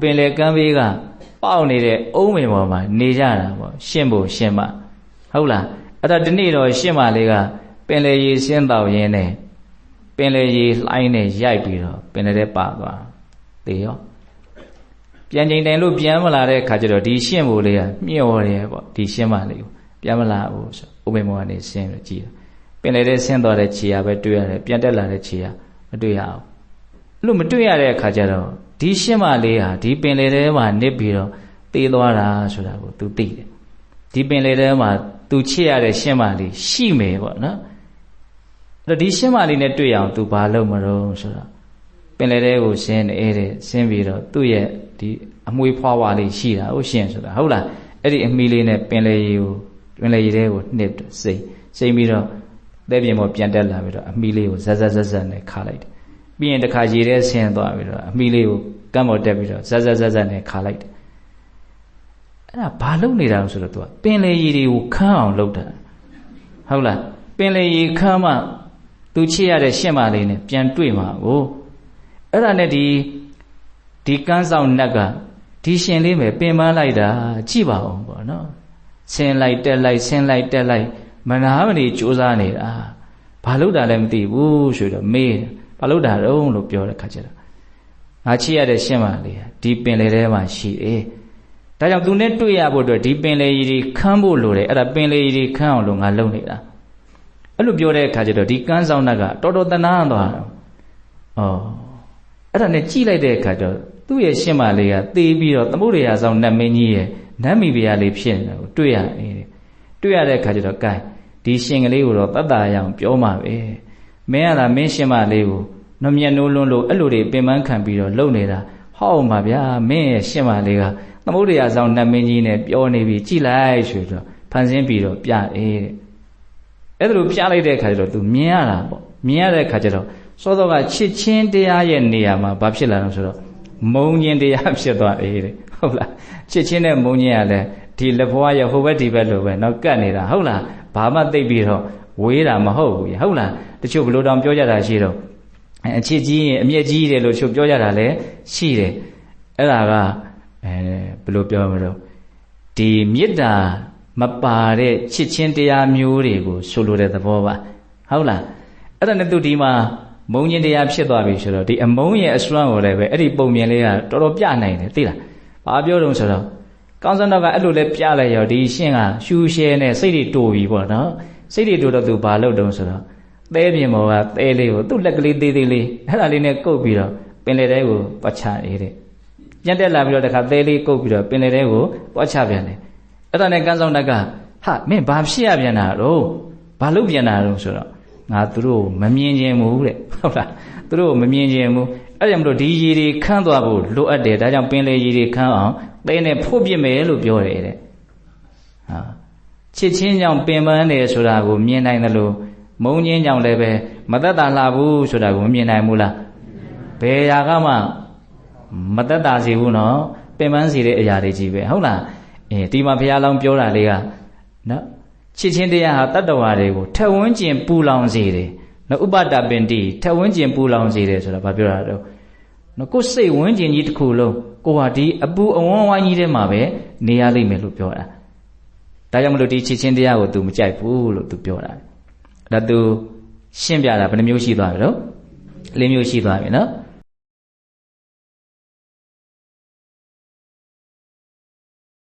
ပင်လေကမ်းဘေးကပေါက်နေတဲ့အုံးမင်ပေါ်မှာနေကြတာပေါ့ရှင်းဖို့ရှင်းမဟုတ်လားအဲ့ဒါဒီနေ့တော့ရှင်းမလေးကပင်လေရေရှင်းတော့ရင်းနဲ့ပင်လေရေလှိုင်းနဲ့ရိုက်ပြီးတော့ပင်လေထဲပါသွားတေရောပြန်ချိန်တိုင်လို့ပြန်မလာတဲ့ခါကျတော့ဒီရှင်းဖို့လေးကမျောတယ်ပေါ့ဒီရှင်းမလေးကိုပြန်မလာဘူးဆိုဥပ္ပေမောကနေရှင်းပြီးကြည့်ပင်လေထဲဆင်းသွားတဲ့ခြေရပဲတွေ့ရတယ်ပြန်တက်လာတဲ့ခြေရမတွေ့ရအောင်အဲ့လိုမတွေ့ရတဲ့အခါကျတော့ ဒီရှင်းမလေးဟာဒီပင်လေထဲမှာနစ်ပြီးတော့တေးသွားတာဆိုတာကို तू သိတယ်ဒီပင်လေထဲမှာ तू ချစ်ရတဲ့ရှင်းမလေးရှိမယ်ပေါ့နော်အဲ့တော့ဒီရှင်းမလေးနဲ့တွေ့အောင် तू ဘာလုပ်မလို့ဆိုတော့ပင်လေထဲကိုရှင်းနေတယ်ရှင်းပြီးတော့သူ့ရဲ့ဒီအမွေဖွာဝါလေးရှိတာဟုတ်ရှင်းဆိုတာဟုတ်လားအဲ့ဒီအမီလေးနဲ့ပင်လေရေကိုပင်လေရေထဲကိုနှစ်စိတ်စိတ်ပြီးတော့သဲပြင်ပေါ်ပြန်တက်လာပြီးတော့အမီလေးကိုဇက်ဇက်ဇက်ဇက်နဲ့ခါလိုက်တယ် ပြီးရင်တစ်ခါရေထဲဆင်းသွားပြီးတော့အမီလေးကိုကမ်းပေါ်တက်ပြီးတော့ဇက်ဇက်ဇက်ဇက်နဲ့ခါလိုက်တယ်အဲ့ဒါဘာလုပ်နေတာလဲဆိုတော့ तू ပင်လေရေတွေကိုခမ်းအောင်လုပ်တာဟုတ်လားပင်လေရေခမ်းမှသူချစ်ရတဲ့ရှင့်မလေးနဲ့ပြန်တွေ့မှာကိုအဲ့ဒါနဲ့ဒီဒီကန်းဆောင်နတ်ကဒီရှင်လေးပဲပင်ပန်းလိုက်တာကြည့်ပါအောင်ပေါ့နော်ဆင်းလိုက်တက်လိုက်ဆင်းလိုက်တက်လိုက်မနာမနေစူးစမ်းနေတာဘာလို့တာလဲမသိဘူးဆိုတော့မေး ဘာလို့တာတုံးလို့ပြောတဲ့ခါကျတော့ငါချစ်ရတဲ့ရှင်းပါလေဒီပင်လေထဲမှာရှိတယ်ဒါကြောင့်သူနဲ့တွေ့ရဖို့အတွက်ဒီပင်လေကြီးခမ်းဖို့လိုတယ်အဲ့ဒါပင်လေကြီးခမ်းအောင်လို့ငါလုပ်နေတာအဲ့လိုပြောတဲ့အခါကျတော့ဒီကန်းဆောင်နတ်ကတော်တော်တနာသွားတော့ဩအဲ့ဒါနဲ့ကြည့်လိုက်တဲ့အခါကျတော့သူ့ရဲ့ရှင်းမလေးကသေပြီးတော့သမုဒ္ဒရာဆောင်နတ်မင်းကြီးရဲ့နတ်မိဖုရားလေးဖြစ်နေတာကိုတွေ့ရတယ်တွေ့ရတဲ့အခါကျတော့ gain ဒီရှင်ကလေးကိုတော့တတ်တာရအောင်ပြောမှာပဲ မင်းကသာမင်းရှင်မလေးကိုနှမျက်နှိုးလွန်းလို့အဲ့လိုတွေပင်ပန်းခံပြီးတော့လုံနေတာဟောက်မှာဗျာမင်းရဲ့ရှင်မလေးကသမုဒ္ဒရာဆောင်နတ်မင်းကြီးနဲ့ပြောနေပြီကြည်လိုက်ဆိုတော့ဖန်ဆင်းပြီးတော့ပြအေးတဲ့အဲ့ဒါလိုပြလိုက်တဲ့အခါကျတော့ तू မြင်ရတာပေါ့မြင်ရတဲ့အခါကျတော့စောစောကချစ်ချင်းတရားရဲ့နေရာမှာဘာဖြစ်လာလဲဆိုတော့မုံခြင်းတရားဖြစ်သွားအေးတဲ့ဟုတ်လားချစ်ချင်းနဲ့မုံခြင်းရလဲဒီလက်ဘွားရဲ့ဟိုဘက်ဒီဘက်လိုပဲနောက်ကတ်နေတာဟုတ်လားဘာမှသိပြီးတော့ ဝေးတာမဟုတ်ဘူးဟုတ်လားတချို့ဘလို့တောင်ပြောကြတာရှိတော့အချစ်ကြီးရင်အမျက်ကြီးတယ်လို့ချို့ပြောကြတာလည်းရှိတယ်အဲ့ဒါကအဲဘလို့ပြောမလို့ဒီမေတ္တာမပါတဲ့ချစ်ချင်းတရားမျိုးတွေကိုဆိုလိုတဲ့သဘောပါဟုတ်လားအဲ့ဒါနဲ့သူဒီမှာမုံချင်းတရားဖြစ်သွားပြီဆိုတော့ဒီအမုံရဲ့အစွမ်းကိုလည်းပဲအဲ့ဒီပုံမြင်လေးကတော်တော်ပြနိုင်တယ်သိလားဘာပြောတုံးဆိုတော့ကောင်းစံတော့ကအဲ့လိုလဲပြလိုက်ရောဒီရှင်းကရှူရှဲနဲ့စိတ်တွေတူပြီပေါ့နော် စိတ်တွေတူတော့သူဘာလုပ်တုံးဆိုတော့သဲပြင်ပေါ်ကသဲလေးကိုသူ့လက်ကလေးသေးသေးလေးအဲ့ဒါလေးနဲ့ကုတ်ပြီးတော့ပင်လေတဲကိုပတ်ချနေတဲ့ညက်တက်လာပြီးတော့တခါသဲလေးကုတ်ပြီးတော့ပင်လေတဲကိုပတ်ချပြန်တယ်အဲ့ဒါနဲ့ကန်းဆောင်တက်ကဟာမင်းဘာဖြစ်ရပြန်တာတော့ဘာလုပ်ပြန်တာတော့ဆိုတော့ငါသူတို့မမြင်ခြင်းဘူးတဲ့ဟုတ်လားသူတို့မမြင်ခြင်းဘူးအဲ့ဒါကြောင့်မလို့ဒီရေတွေခန်းသွားဖို့လိုအပ်တယ်ဒါကြောင့်ပင်လေရေတွေခန်းအောင်သဲနဲ့ဖို့ပြစ်မယ်လို့ပြောတယ်တဲ့ဟာ ချစ်ချင်းကြောင့်ပင်ပန်းတယ်ဆိုတာကိုမြင်နိုင်တယ်လို့မုံချင်းကြောင့်လည်းပဲမသက်တာလှဘူးဆိုတာကိုမမြင်နိုင်ဘူးလားဘယ်ရာကမှမသက်တာစီဘူးနော်ပင်ပန်းစီတဲ့အရာတွေကြီးပဲဟုတ်လားအဲဒီမှာဘုရားလောင်းပြောတာလေးကနော်ချစ်ချင်းတရားဟာတတ္တဝါတွေကိုထက်ဝန်းကျင်ပူလောင်စေတယ်နော်ဥပတပင်တိထက်ဝန်းကျင်ပူလောင်စေတယ်ဆိုတာဘာပြောတာတော့နော်ကိုယ်စိတ်ဝန်းကျင်ကြီးတစ်ခုလုံးကိုဟာဒီအပူအဝန်းဝိုင်းကြီးထဲမှာပဲနေရလိမ့်မယ်လို့ပြောတာ ဒါကြောင့်မလို့ဒီချစ်ချင်းတရားကိုသူမကြိုက်ဘူးလို့သူပြောတာဒါသူရှင်းပြတာဘယ်နှမျိုးရှိသွားပြီတော့လေးမျိုးရှိသွားပြီနော်